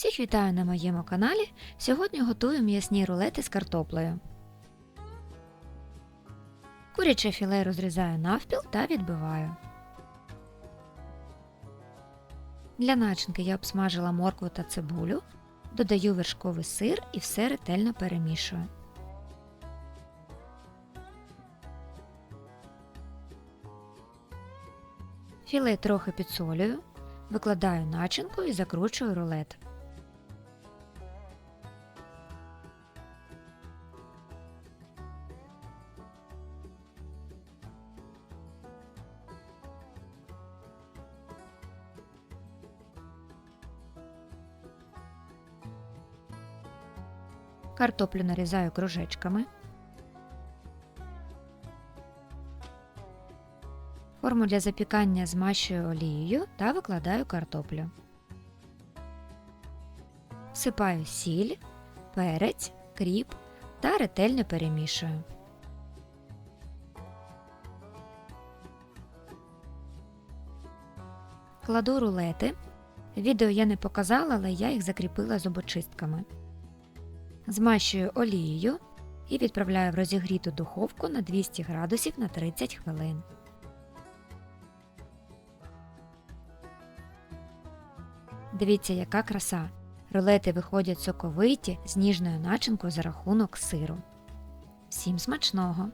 Всіх вітаю на моєму каналі. Сьогодні готую м'ясні рулети з картоплею. Куряче філе розрізаю навпіл та відбиваю. Для начинки я обсмажила моркву та цибулю, додаю вершковий сир і все ретельно перемішую. Філе трохи підсолюю, викладаю начинку і закручую рулет. Картоплю нарізаю кружечками. Форму для запікання змащую олією та викладаю картоплю. Всипаю сіль, перець, кріп та ретельно перемішую. Кладу рулети. Відео я не показала, але я їх закріпила зубочистками. Змащую олією і відправляю в розігріту духовку на 200 градусів на 30 хвилин. Дивіться, яка краса! Рулети виходять соковиті з ніжною начинкою за рахунок сиру. Всім смачного!